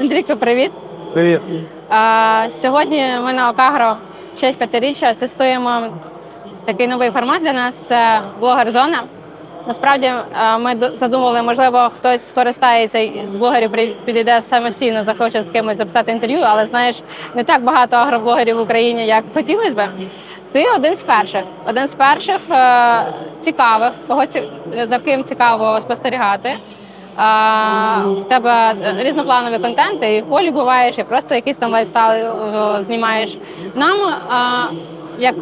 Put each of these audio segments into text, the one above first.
Андрійко, привіт. Привіт. А, сьогодні ми на Окагро в честь п'ятиріччя тестуємо такий новий формат для нас це блогер-зона. Насправді ми ду- задумували, можливо, хтось скористається з блогерів, підійде самостійно, захоче з кимось записати інтерв'ю, але знаєш, не так багато агроблогерів в Україні, як хотілося би. Ти один з перших, один з перших е, цікавих, кого за ким цікаво спостерігати. В тебе різнопланові контенти, і в полі буваєш, і просто якийсь там лайфстайл е, знімаєш. Нам, як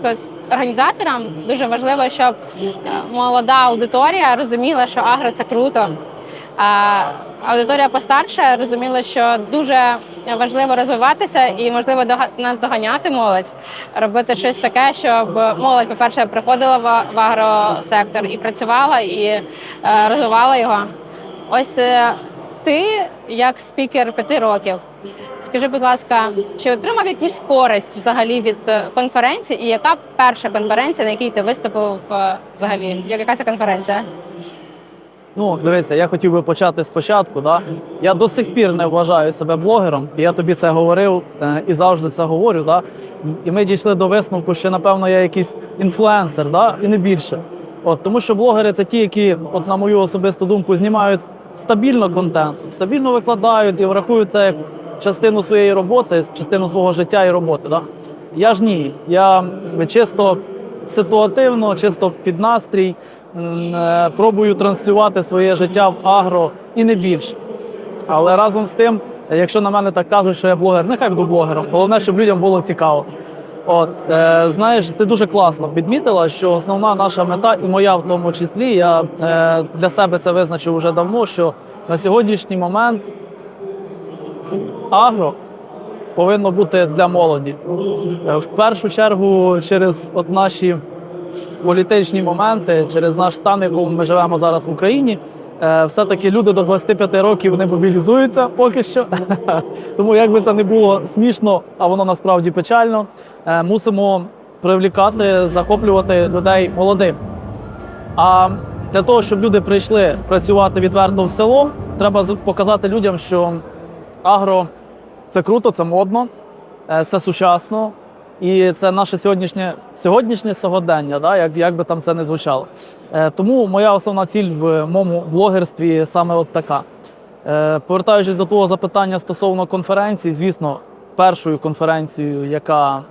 організаторам, дуже важливо, щоб е, молода аудиторія розуміла, що агро це круто. А аудиторія постарша розуміла, що дуже важливо розвиватися і можливо нас доганяти молодь, робити щось таке, щоб молодь, по-перше, приходила в агросектор і працювала, і е, розвивала його. Ось е, ти, як спікер п'яти років, скажи, будь ласка, чи отримав якусь користь взагалі від е, конференції, і яка перша конференція, на якій ти виступив е, взагалі? Яка це конференція? Ну, дивися, я хотів би почати спочатку. Да? Я до сих пір не вважаю себе блогером, і я тобі це говорив і завжди це говорю. Да? І ми дійшли до висновку, що напевно я якийсь інфлюенсер, да? і не більше. От, тому що блогери це ті, які, от, на мою особисту думку, знімають стабільно контент, стабільно викладають і врахують це як частину своєї роботи, частину свого життя і роботи. Да? Я ж ні. Я чисто ситуативно, чисто під настрій е, пробую транслювати своє життя в агро і не більше. Але разом з тим, якщо на мене так кажуть, що я блогер, нехай буду блогером. Головне, щоб людям було цікаво. От е, знаєш, ти дуже класно підмітила, що основна наша мета, і моя в тому числі, я е, для себе це визначив вже давно. Що на сьогоднішній момент агро повинно бути для молоді. Е, В першу чергу, через от наші політичні моменти, через наш стан, якому ми живемо зараз в Україні. Е, Все-таки люди до 25 років не мобілізуються поки що. Тому як би це не було смішно, а воно насправді печально, е, мусимо привлікати, захоплювати людей молодих. А для того, щоб люди прийшли працювати відверто в село, треба показати людям, що агро це круто, це модно, е, це сучасно. І це наше сьогоднішнє сьогоднішнє сьогодення, да, як, як би там це не звучало. Е, тому моя основна ціль в моєму блогерстві саме от така. Е, повертаючись до того запитання стосовно конференції, звісно, першою конференцією, яка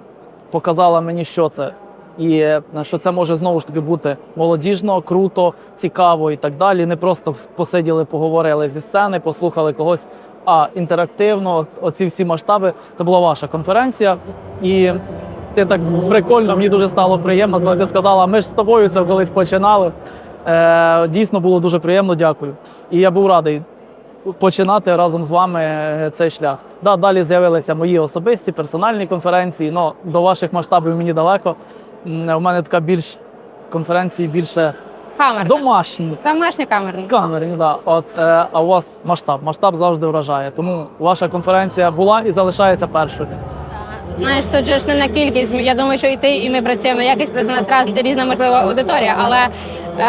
показала мені, що це, і е, що це може знову ж таки бути молодіжно, круто, цікаво і так далі. Не просто посиділи, поговорили зі сцени, послухали когось, а інтерактивно. Оці всі масштаби. Це була ваша конференція. І ти так прикольно, мені дуже стало приємно, коли ти сказала, ми ж з тобою це колись починали. Е, дійсно було дуже приємно, дякую. І я був радий починати разом з вами е, цей шлях. Да, далі з'явилися мої особисті персональні конференції. але до ваших масштабів мені далеко. У мене така більш конференції більше Камерна. домашні. Домашня камерна. Камери, да. От, е, а у вас масштаб. Масштаб завжди вражає. Тому ваша конференція була і залишається першою. Знаєш, тут же ж не на кількість. Я думаю, що і ти, і ми працюємо якість, просто у нас раз різна можлива аудиторія. Але е,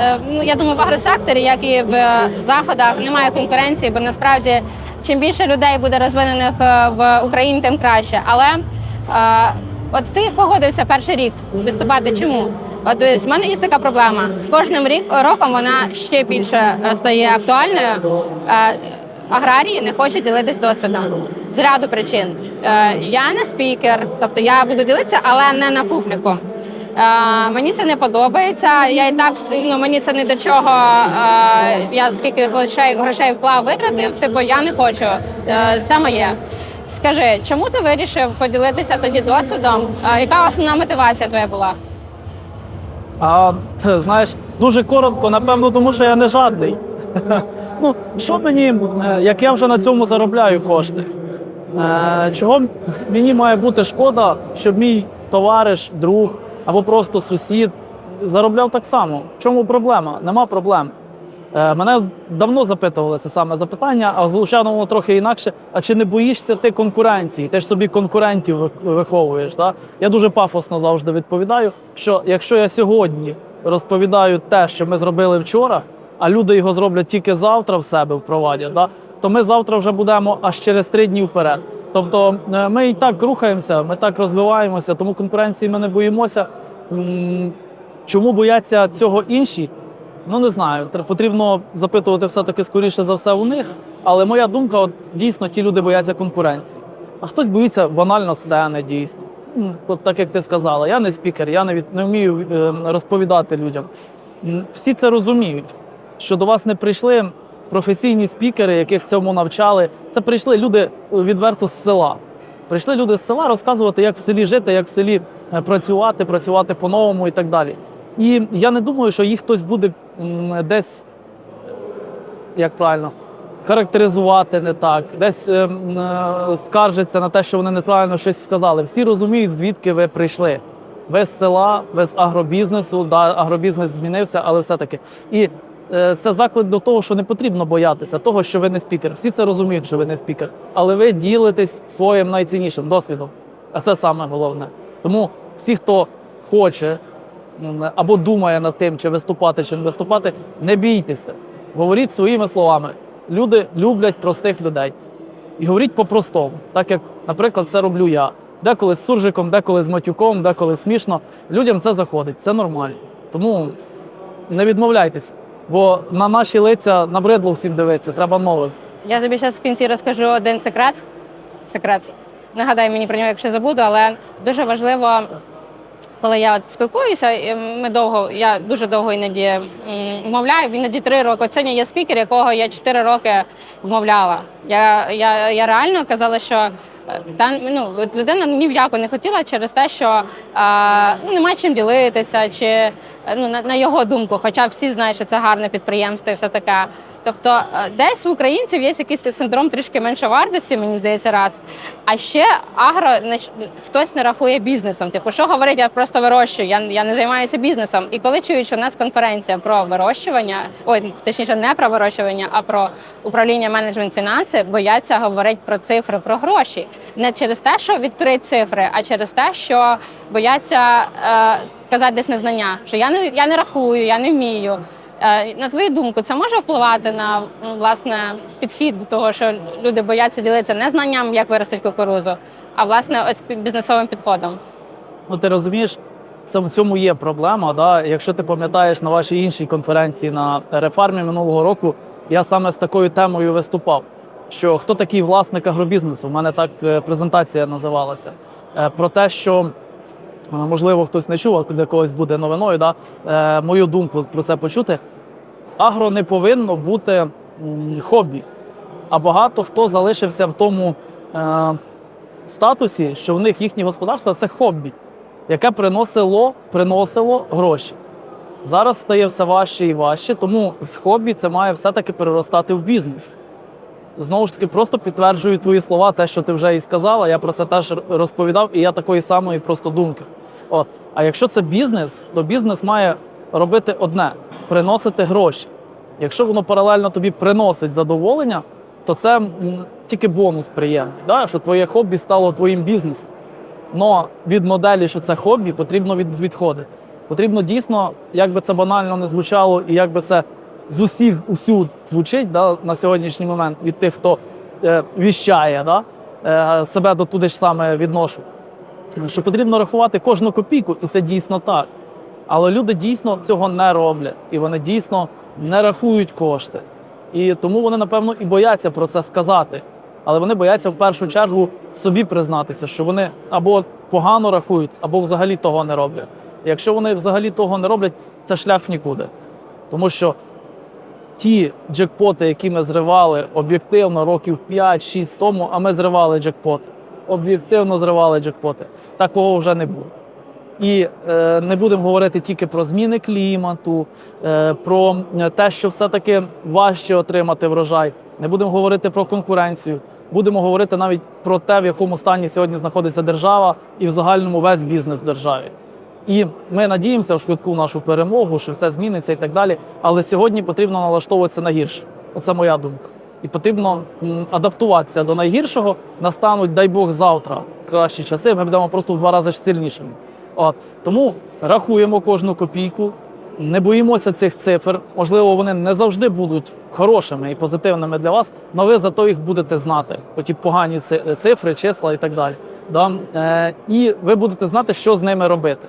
е, ну я думаю, в агросекторі, як і в е, заходах, немає конкуренції, бо насправді чим більше людей буде розвинених е, в Україні, тим краще. Але е, от ти погодився перший рік виступати. Чому? От в мене є така проблема. З кожним рік роком вона ще більше е, стає актуальною. Е, аграрії не хочуть ділитись досвідом з ряду причин. Е, я не спікер, тобто я буду ділитися, але не на публіку. Е, мені це не подобається. Я і так ну, мені це не до чого. Е, я скільки грошей, грошей вклав, витратив, типу я не хочу. Е, це моє. Скажи, чому ти вирішив поділитися тоді досвідом? Яка основна мотивація твоя була? А знаєш, дуже коротко, напевно, тому що я не жадний. Ну, що мені, е, як я вже на цьому заробляю кошти? Е, Чого мені має бути шкода, щоб мій товариш, друг або просто сусід заробляв так само? В чому проблема? Нема проблем. Е, Мене давно запитували це саме запитання, а звучало воно трохи інакше. А чи не боїшся ти конкуренції? Ти ж собі конкурентів виховуєш. Да? Я дуже пафосно завжди відповідаю, що якщо я сьогодні розповідаю те, що ми зробили вчора, а люди його зроблять тільки завтра в себе впровадять, то то ми завтра вже будемо аж через три дні вперед. Тобто е, ми і так рухаємося, ми так розвиваємося, тому конкуренції ми не боїмося. Чому бояться цього інші? Ну не знаю. Потрібно запитувати все-таки скоріше за все у них. Але моя думка, от дійсно ті люди бояться конкуренції. А хтось боїться банально сцени, дійсно. Ну, От так як ти сказала, я не спікер, я не, від, не вмію е, розповідати людям. Всі це розуміють, що до вас не прийшли професійні спікери, яких цьому навчали. Це прийшли люди е, відверто з села. Прийшли люди з села розказувати, як в селі жити, як в селі е, працювати, працювати по-новому і так далі. І я не думаю, що їх хтось буде десь, як правильно, характеризувати не так, десь е, е, скаржиться на те, що вони неправильно щось сказали. Всі розуміють, звідки ви прийшли. Ви з села, ви з агробізнесу, да, агробізнес змінився, але все-таки. І е, це заклик до того, що не потрібно боятися того, що ви не спікер. Всі це розуміють, що ви не спікер, але ви ділитесь своїм найціннішим досвідом. А це саме головне. Тому всі, хто хоче або думає над тим, чи виступати, чи не виступати, не бійтеся. Говоріть своїми словами. Люди люблять простих людей. І говоріть по-простому, так як, наприклад, це роблю я. Деколи з суржиком, деколи з матюком, деколи смішно. Людям це заходить, це нормально. Тому не відмовляйтеся, бо на наші лиця набридло всім дивитися, треба нових. Я тобі зараз в кінці розкажу один секрет. Секрет. Нагадай мені про нього, якщо забуду, але дуже важливо, коли я спілкуюся, ми довго, я дуже довго іноді вмовляю, іноді три роки. Сьогодні є спікер, якого я чотири роки вмовляла. Я, я, я реально казала, що е, та ну людина ні в яку не хотіла через те, що а, ну, нема чим ділитися, чи е, ну на, на його думку, хоча всі знають, що це гарне підприємство і все таке. Тобто е, десь в українців є якийсь синдром трішки меншовартості, мені здається, раз. А ще агро хтось не рахує бізнесом. Типу, що говорить, я просто вирощую, я, я не займаюся бізнесом. І коли чують, що у нас конференція про вирощування, ой, точніше, не про вирощування, а про управління менеджмент фінанси, бояться говорити про цифри, про гроші. Не через те, що відкрити цифри, а через те, що бояться е, сказати десь незнання, що я не я не рахую, я не вмію. Е, На твою думку, це може впливати на ну, власне підхід до того, що люди бояться ділитися не знанням, як виростити кукурузу, а власне ось бізнесовим підходом. Ну ти розумієш, це в цьому є проблема. Да? Якщо ти пам'ятаєш на вашій іншій конференції на рефармі минулого року, я саме з такою темою виступав. Що хто такий власник агробізнесу? У мене так е, презентація називалася. Е, Про те, що можливо хтось не чув, а для когось буде новиною, да? е, мою думку про це почути. Агро не повинно бути хобі. А багато хто залишився в тому е, статусі, що в них їхнє господарство це хобі, яке приносило, приносило гроші. Зараз стає все важче і важче, тому з хобі це має все-таки переростати в бізнес. Знову ж таки, просто підтверджую твої слова, те, що ти вже і сказала. Я про це теж розповідав, і я такої самої просто думки. От. А якщо це бізнес, то бізнес має робити одне приносити гроші. Якщо воно паралельно тобі приносить задоволення, то це тільки бонус приємний. Да? Що твоє хобі стало твоїм бізнесом. Но від моделі, що це хобі, потрібно від, відходити. Потрібно дійсно, як би це банально не звучало, і як би це з усіх усюд звучить да, на сьогоднішній момент від тих, хто е, віщає, да, е, себе до туди ж саме відношу. Що потрібно рахувати кожну копійку, і це дійсно так. Але люди дійсно цього не роблять, і вони дійсно не рахують кошти. І тому вони, напевно, і бояться про це сказати. Але вони бояться в першу чергу собі признатися, що вони або погано рахують, або взагалі того не роблять. І якщо вони взагалі того не роблять, це шлях нікуди. Тому що ті джекпоти, які ми зривали об'єктивно років 5-6 тому, а ми зривали джекпоти. Об'єктивно зривали джекпоти. Такого вже не буде. І е, не будемо говорити тільки про зміни клімату, е, про те, що все-таки важче отримати врожай. Не будемо говорити про конкуренцію. Будемо говорити навіть про те, в якому стані сьогодні знаходиться держава і в загальному весь бізнес в державі. І ми надіємося в швидку нашу перемогу, що все зміниться і так далі. Але сьогодні потрібно налаштовуватися на гірше. Оце моя думка. І потрібно адаптуватися до найгіршого. Настануть, дай Бог, завтра кращі часи. Ми будемо просто в два рази сильнішими. От тому рахуємо кожну копійку, не боїмося цих цифр. Можливо, вони не завжди будуть хорошими і позитивними для вас, але ви зато їх будете знати. Оті погані цифри, числа і так далі. Да? Е, і ви будете знати, що з ними робити.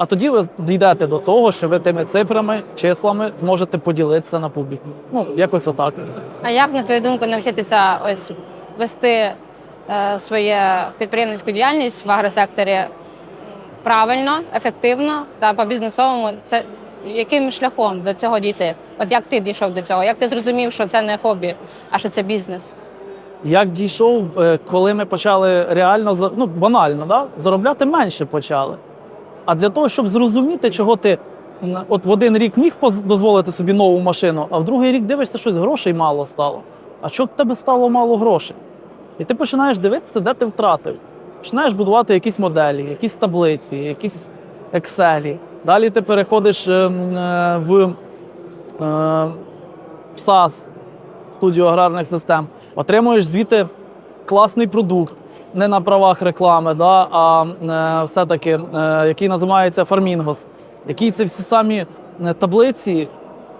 А тоді ви дійдете до того, що ви тими цифрами, числами зможете поділитися на публіку. Ну, якось отак. А як, на твою думку, навчитися ось вести е, своє підприємницьку діяльність в агросекторі правильно, ефективно та по бізнесовому? Це яким шляхом до цього дійти? От як ти дійшов до цього? Як ти зрозумів, що це не хобі, а що це бізнес? Як дійшов, е, коли ми почали реально ну, банально, да? заробляти менше почали. А для того, щоб зрозуміти, чого ти от в один рік міг дозволити собі нову машину, а в другий рік дивишся, щось грошей мало стало. А чого в тебе стало мало грошей? І ти починаєш дивитися, де ти втратив. Починаєш будувати якісь моделі, якісь таблиці, якісь Excel. Далі ти переходиш е, е, в, е, в SAS, студію аграрних систем, отримуєш звідти класний продукт, не на правах реклами, да, а е, все-таки, е, який називається Фармінгос, який ці всі самі е, таблиці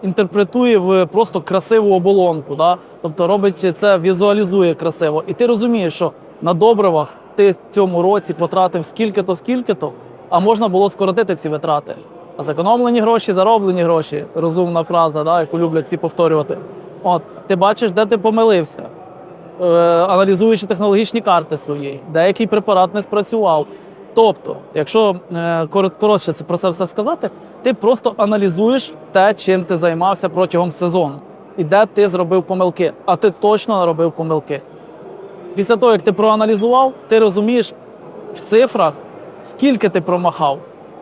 інтерпретує в просто красиву оболонку. Да? Тобто робить це, візуалізує красиво. І ти розумієш, що на добривах ти в цьому році потратив скільки-то, скільки-то, а можна було скоротити ці витрати. А зекономлені гроші, зароблені гроші розумна фраза, да, яку люблять всі повторювати. От, ти бачиш, де ти помилився, аналізуючи технологічні карти свої, деякий препарат не спрацював. Тобто, якщо е, коротше про це все сказати, ти просто аналізуєш те, чим ти займався протягом сезону, і де ти зробив помилки, а ти точно наробив помилки. Після того, як ти проаналізував, ти розумієш в цифрах, скільки ти промахав,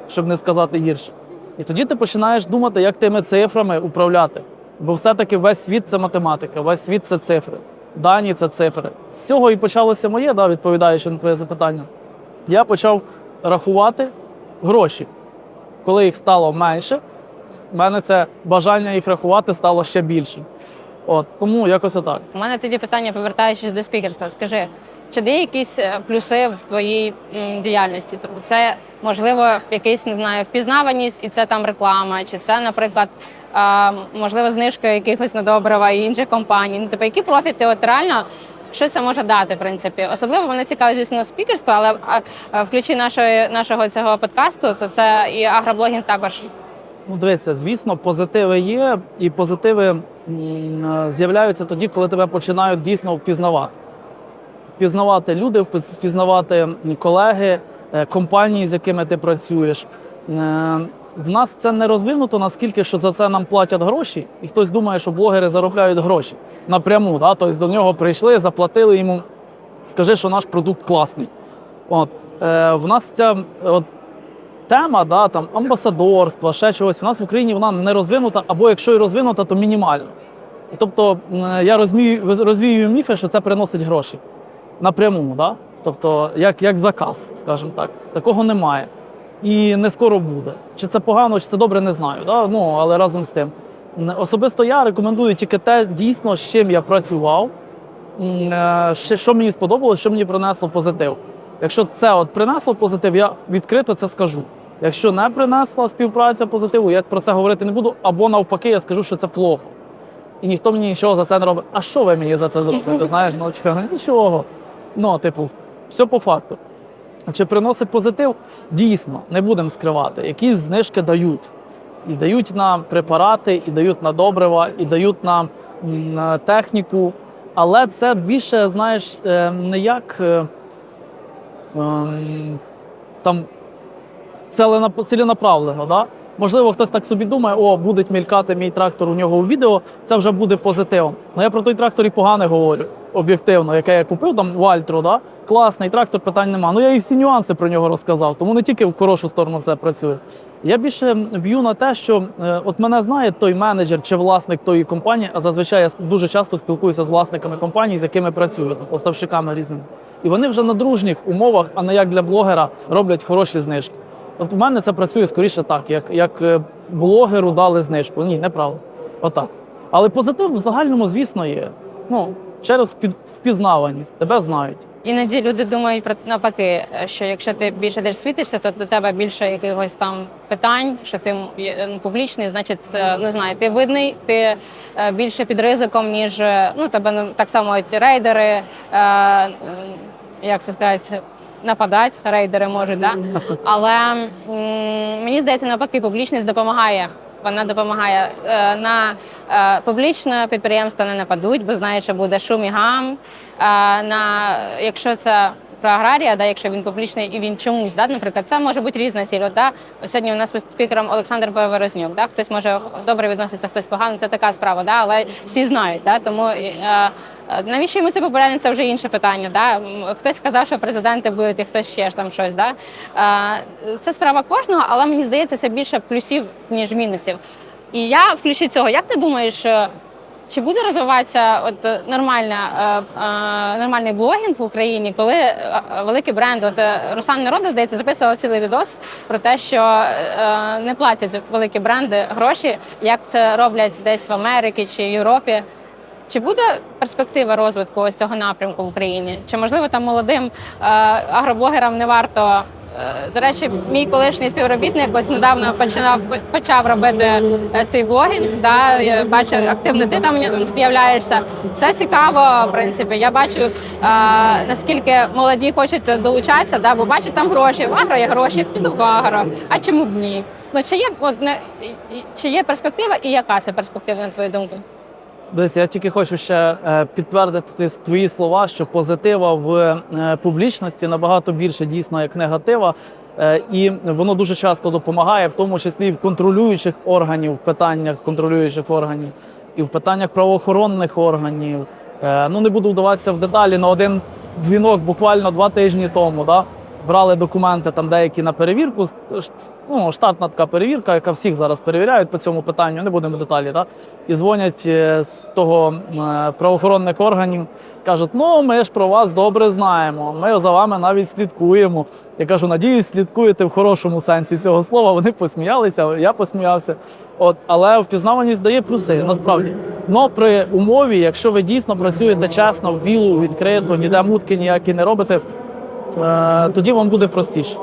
щоб не сказати гірше. І тоді ти починаєш думати, як тими цифрами управляти. Бо все-таки весь світ це математика, весь світ це цифри. Дані це цифри. З цього і почалося моє, да, відповідаючи на твоє запитання. Я почав рахувати гроші. Коли їх стало менше, в мене це бажання їх рахувати стало ще більшим. От, тому якось отак. У мене тоді питання, повертаючись до спікерства. Скажи, чи є якісь е, плюси в твоїй м, діяльності? Тобто це можливо якийсь не знаю, впізнаваність, і це там реклама, чи це, наприклад, е, можливо, знижка якихось на добрива і інших компаній. Ну, типу, які профіти от реально? Що це може дати, в принципі? Особливо мене цікавить, звісно, спікерство, але а, в ключі нашої, нашого цього подкасту, то це і агроблогінг також. Ну, дивися, звісно, позитиви є, і позитиви з'являються тоді, коли тебе починають дійсно впізнавати. Впізнавати люди, впізнавати колеги, е, компанії, з якими ти працюєш. Е, В нас це не розвинуто наскільки, що за це нам платять гроші, і хтось думає, що блогери заробляють гроші напряму. Да? Тобто до нього прийшли, заплатили йому, скажи, що наш продукт класний. От. Е, в нас ця от, тема, да, там, амбасадорства, ще чогось, в нас в Україні вона не розвинута, або якщо і розвинута, то мінімально. Тобто я розмію, розвіюю міфи, що це приносить гроші напряму, да? тобто як, як заказ, скажімо так. Такого немає. І не скоро буде. Чи це погано, чи це добре, не знаю. Да? Ну, але разом з тим. Особисто я рекомендую тільки те, дійсно, з чим я працював, е, що мені сподобалось, що мені принесло позитив. Якщо це от принесло позитив, я відкрито це скажу. Якщо не принесла співпраця позитиву, я про це говорити не буду, або навпаки, я скажу, що це плохо. І ніхто мені нічого за це не робить. А що ви мені за це зробите? Знаєш, ну чого? нічого. Ну, типу, все по факту. Чи приносить позитив? Дійсно, не будемо скривати. Якісь знижки дають. І дають на препарати, і дають на добрива, і дають на, м, на техніку. Але це більше, знаєш, е, не як е, ем, там ціленаправлено. Да? Можливо, хтось так собі думає, о, буде мількати мій трактор у нього у відео, це вже буде позитивом. Ну я про той трактор і погане говорю, об'єктивно, яке я купив там в Альтру, да? класний трактор, питань нема. Ну я і всі нюанси про нього розказав, тому не тільки в хорошу сторону це працює. Я більше б'ю на те, що е, от мене знає той менеджер чи власник тої компанії, а зазвичай я дуже часто спілкуюся з власниками компаній, з якими працюю, там, поставщиками різними. І вони вже на дружніх умовах, а не як для блогера, роблять хороші знижки. От у мене це працює скоріше так, як, як е, блогеру дали знижку. Ні, неправда. Отак. Але позитив в загальному, звісно, є. Ну, через впі- впізнаваність. Тебе знають. Іноді люди думають про навпаки, що якщо ти більше десь світишся, то до тебе більше якихось там питань, що ти ну, публічний, значить, е, не знаю, ти видний, ти е, більше під ризиком, ніж ну тебе ну, так само рейдери, як це сказати. Нападати рейдери можуть, да? але мені здається, навпаки, публічність допомагає. Вона допомагає Е, на е, публічне підприємство не нападуть, бо знає, що буде шум і гам. Е, на якщо це про аграрія, да, якщо він публічний і він чомусь, да, наприклад, це може бути різна ціль. Да, сьогодні у нас був спікером Олександр Поворознюк. Да, хтось може добре відноситься, хтось погано. Це така справа, да, але всі знають. Да, тому е, е, навіщо йому це популярно, це вже інше питання. Да? Хтось сказав, що президенти будуть, і хтось ще ж там щось. Да? Е, Це справа кожного, але мені здається, це більше плюсів, ніж мінусів. І я в ключі цього, як ти думаєш, е, чи буде розвиватися от е, нормальна, е, е, нормальний блогінг в Україні, коли великий бренд, от Руслан Народа, здається, записував цілий відос про те, що не платять великі бренди гроші, як це роблять десь в Америці чи Європі. Чи буде перспектива розвитку ось цього напрямку в Україні? Чи можливо там молодим е, агроблогерам не варто? Е, До речі, мій колишній співробітник ось недавно починав почав робити е, свій блогінг. Да, я бачу активно ти там з'являєшся. Це цікаво, в принципі. Я бачу е, наскільки молоді хочуть долучатися, да, бо бачать там гроші. В агро є гроші, піду в агро. А чому б ні? Ну чи є от не чи є перспектива, і яка це перспектива на твою думку? Десь я тільки хочу ще е, підтвердити твої слова, що позитива в е, публічності набагато більше дійсно як негатива. Е, І воно дуже часто допомагає, в тому числі в контролюючих органів, в питаннях контролюючих органів, і в питаннях правоохоронних органів. Ну не буду вдаватися в деталі на один дзвінок буквально два тижні тому. Да? Брали документи там деякі на перевірку. Ну, штатна така перевірка, яка всіх зараз перевіряють по цьому питанню, не будемо деталі. Да? І дзвонять е, з того е, правоохоронних органів, кажуть, ну ми ж про вас добре знаємо, ми за вами навіть слідкуємо. Я кажу, надіюсь, слідкуєте в хорошому сенсі цього слова. Вони посміялися, я посміявся. От, але впізнаваність дає плюси, насправді. Но при умові, якщо ви дійсно працюєте чесно, в білу, відкрито, ніде мутки ніякі не робите, тоді вам буде простіше.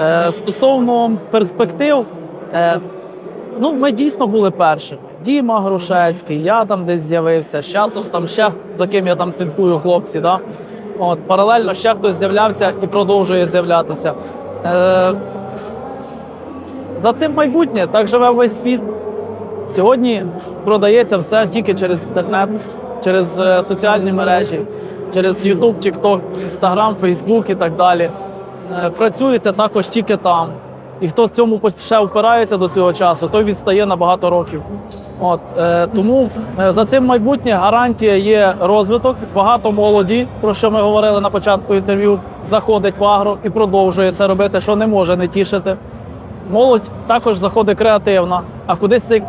Е, стосовно перспектив, е, ну ми дійсно були першими. Діма Грушецький, я там десь з'явився. З часом там ще за ким я там слідкую, хлопці. Да? От, паралельно ще хтось з'являвся і продовжує з'являтися. Е, за цим майбутнє так живе весь світ. Сьогодні продається все тільки через інтернет, через е, соціальні мережі, через YouTube, TikTok, Instagram, Facebook і так далі. Е, Працюється також тільки там. І хто в цьому ще впирається до цього часу, той відстає на багато років. От, е, тому е, за цим майбутнє гарантія є розвиток. Багато молоді, про що ми говорили на початку інтерв'ю, заходить в агро і продовжує це робити, що не може не тішити. Молодь також заходить креативна, а кудись цей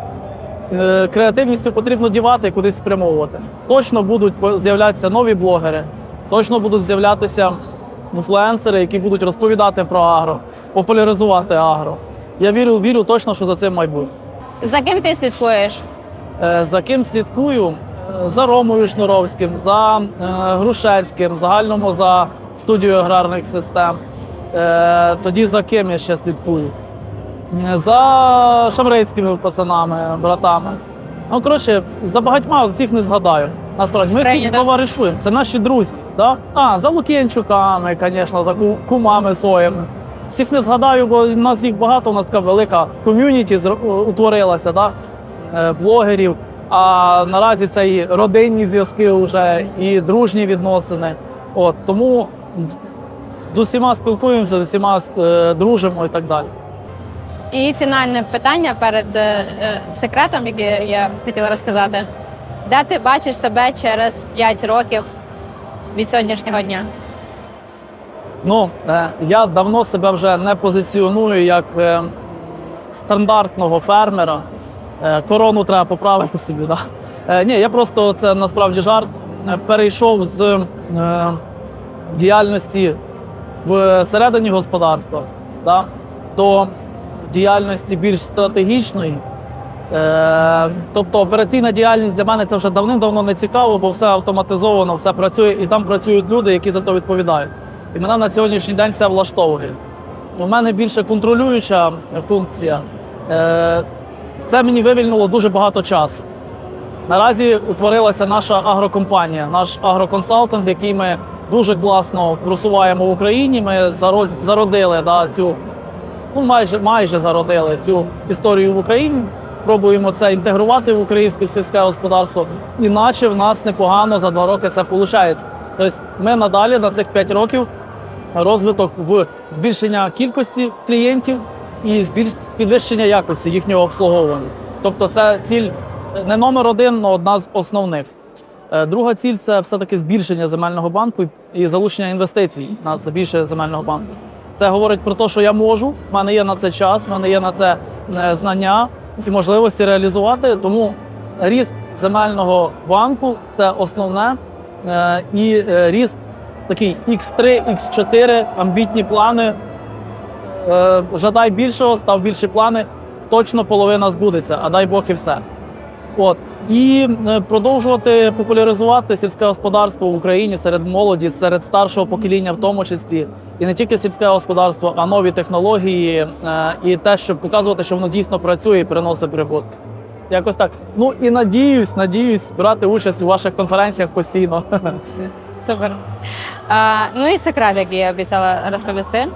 креативністю потрібно дівати і кудись спрямовувати. Точно будуть з'являтися нові блогери, точно будуть з'являтися інфлюенсери, які будуть розповідати про агро, популяризувати агро. Я вірю, вірю точно, що за цим майбутнє. За ким ти слідкуєш? Е, За ким слідкую? Е, За Ромою Шнуровським, за е, Грушецьким, загальному за студією аграрних систем. Е, Тоді за ким я ще слідкую? Е, За шамрейськими пацанами, братами. Ну, коротше, за багатьма всіх не згадаю. Насправді, ми всі товаришуємо. Це наші друзі. Да? А, за Лук'янчуками, звісно, за кумами своїми. Всіх не згадаю, бо в нас їх багато, у нас така велика ком'юніті утворилася, да? е, блогерів. А наразі це і родинні зв'язки вже, і дружні відносини. От, тому з усіма спілкуємося, з усіма е, дружимо і так далі. І фінальне питання перед е, е, секретом, який я хотіла розказати. Де ти бачиш себе через 5 років від сьогоднішнього дня? Ну, е, я давно себе вже не позиціоную як стандартного фермера. Корону треба поправити собі. Да? Ні, я просто це насправді жарт. Перейшов з діяльності в середині господарства да? до діяльності більш стратегічної. Е, тобто операційна діяльність для мене це вже давним-давно не цікаво, бо все автоматизовано, все працює, і там працюють люди, які за це відповідають. І мене на сьогоднішній день це влаштовує. У мене більше контролююча функція. Е, це мені вивільнило дуже багато часу. Наразі утворилася наша агрокомпанія, наш агроконсалтинг, який ми дуже класно просуваємо в Україні. Ми зародили да, цю, ну майже, майже зародили цю історію в Україні. Пробуємо це інтегрувати в українське сільське господарство, іначе в нас непогано за два роки це виходить. Тобто ми надалі на цих 5 років розвиток в збільшення кількості клієнтів і підвищення якості їхнього обслуговування. Тобто, це ціль е, не номер один, але одна з основних. Е, Друга ціль це все-таки збільшення земельного банку і залучення інвестицій на збільшення земельного банку. Це говорить про те, що я можу, в мене є на це час, в мене є на це е, знання і можливості реалізувати. Тому ріст земельного банку це основне. Е, І е, ріст такий X3, X4, амбітні плани. Жадай більшого, став більші плани. Точно половина збудеться, а дай Бог і все. От і е, продовжувати популяризувати сільське господарство в Україні серед молоді, серед старшого покоління, в тому числі, і не тільки сільське господарство, а нові технології, е, і те, щоб показувати, що воно дійсно працює і приносить прибутки. Якось так. Ну і надіюсь, надіюсь брати участь у ваших конференціях постійно. Супер. А, ну і секрет, який я обіцяла розповісти,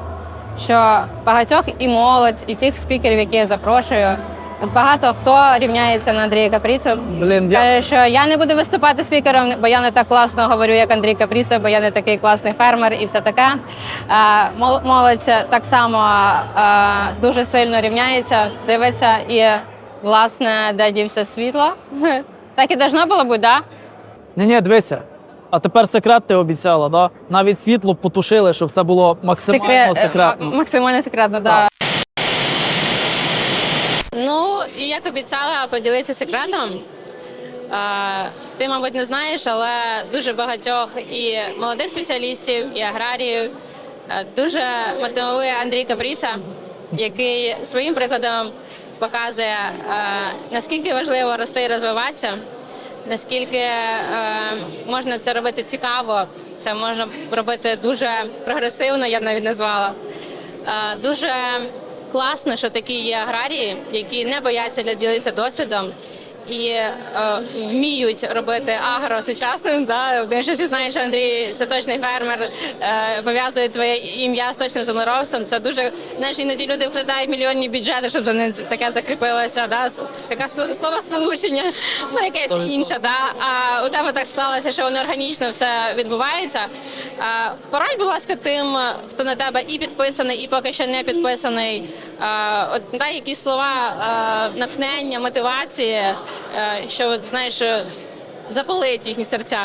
що багатьох і молодь, і тих спікерів, які я запрошую, от багато хто рівняється на Андрія Капріцу. Блін, я Каже, що я не буду виступати спікером, бо я не так класно говорю, як Андрій Капріцо, бо я не такий класний фермер і все таке. Мол- молодь так само а, дуже сильно рівняється, дивиться і, власне, де дівся світло. Так і должно було бути. Да? ні, ні, дивися. А тепер секрет ти обіцяла, да? Навіть світло потушили, щоб це було максимально Секрет- секретно. м- Максимально секретно, так. Ну, і як обіцяла поділитися секретом. Ти, мабуть, не знаєш, але дуже багатьох і молодих спеціалістів, і аграріїв дуже мотивує Андрій Капріца, який своїм прикладом показує, наскільки важливо рости і розвиватися, наскільки е, можна це робити цікаво, це можна робити дуже прогресивно, я б навіть назвала. Дуже класно, що такі є аграрії, які не бояться ділитися досвідом і е, вміють робити агро сучасним. Да? Тому що всі знають, що Андрій це точний фермер, е, пов'язує твоє ім'я з точним землеробством. Це дуже знаєш, іноді люди вкладають мільйонні бюджети, щоб за ним таке закріпилося. Да? Таке с- словосполучення, ну якесь інше. Да? А у тебе так склалося, що воно органічно все відбувається. Е, Порадь, будь ласка, тим, хто на тебе і підписаний, і поки що не підписаний. Е, От дай якісь слова е, натхнення, мотивації, що от знаєш, е, запалить їхні серця.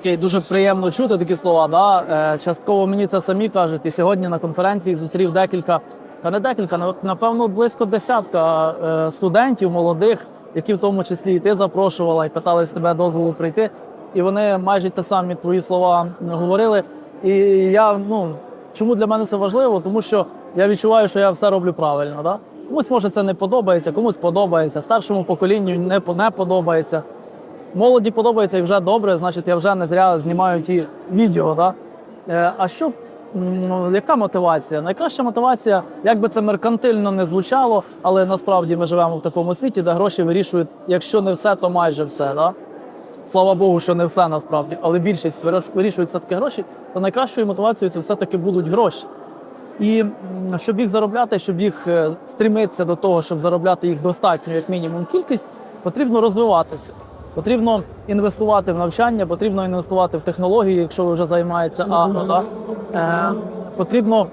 Окей, дуже приємно чути такі слова. Да? Е, частково мені це самі кажуть. І сьогодні на конференції зустрів декілька, та не декілька, напевно, близько десятка е, студентів молодих, які в тому числі і ти запрошувала, і питали тебе дозволу прийти. І вони майже те самі твої слова говорили. І я ну чому для мене це важливо? Тому що я відчуваю, що я все роблю правильно. Да? Комусь може це не подобається, комусь подобається, старшому поколінню не, не подобається. Молоді подобається і вже добре, значить я вже не зря знімаю ті відео. Да? Е, а що, яка мотивація? Найкраща мотивація, як би це меркантильно не звучало, але насправді ми живемо в такому світі, де гроші вирішують, якщо не все, то майже все. Да? Слава Богу, що не все насправді, але більшість виріш- вирішують все-таки гроші, то найкращою мотивацією це все-таки будуть гроші. І щоб їх заробляти, щоб їх е, стремитися до того, щоб заробляти їх достатньо, як мінімум, кількість, потрібно розвиватися. Потрібно інвестувати в навчання, потрібно інвестувати в технології, якщо ви вже займаєтеся агро. Да? Е, потрібно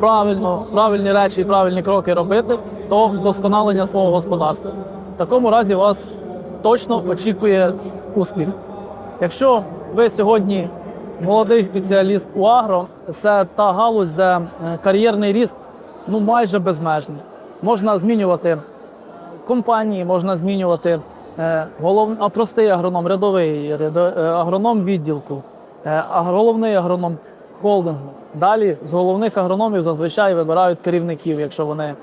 правильно, правильні речі і правильні кроки робити до вдосконалення свого господарства. В такому разі вас точно очікує успіх. Якщо ви сьогодні молодий спеціаліст у агро, це та галузь, де е, кар'єрний ріст ну майже безмежний. Можна змінювати компанії, можна змінювати е, голов... а простий агроном, рядовий е, агроном відділку, а головний агроном холдингу. Далі з головних агрономів зазвичай вибирають керівників, якщо вони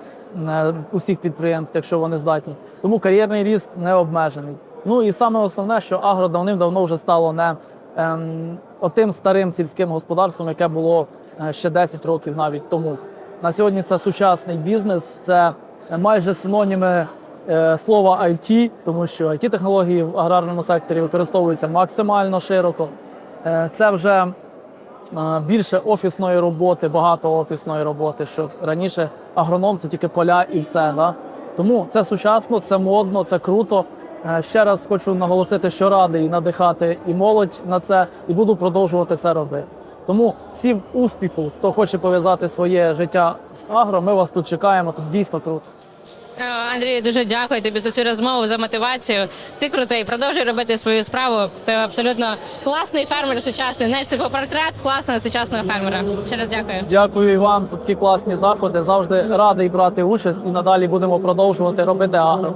усіх підприємств, якщо вони здатні. Тому кар'єрний ріст не обмежений. Ну і саме основне, що агро давним-давно вже стало не ем, отим старим сільським господарством, яке було е, ще 10 років навіть тому. На сьогодні це сучасний бізнес, це майже синоніми е, слова IT, тому що it технології в аграрному секторі використовуються максимально широко. Е, Це вже більше офісної роботи, багато офісної роботи, що раніше агроном це тільки поля і все. Да? Тому це сучасно, це модно, це круто. Е, Ще раз хочу наголосити, що радий надихати і молодь на це, і буду продовжувати це робити. Тому всім успіху, хто хоче пов'язати своє життя з агро, ми вас тут чекаємо. Тут дійсно круто. Е, Андрій, дуже дякую тобі за цю розмову, за мотивацію. Ти крутий, продовжуй робити свою справу. Ти абсолютно класний фермер сучасний. Знаєш, типу портрет класного сучасного фермера. Ще раз дякую. Дякую і вам за такі класні заходи. Завжди радий брати участь і надалі будемо продовжувати робити агро.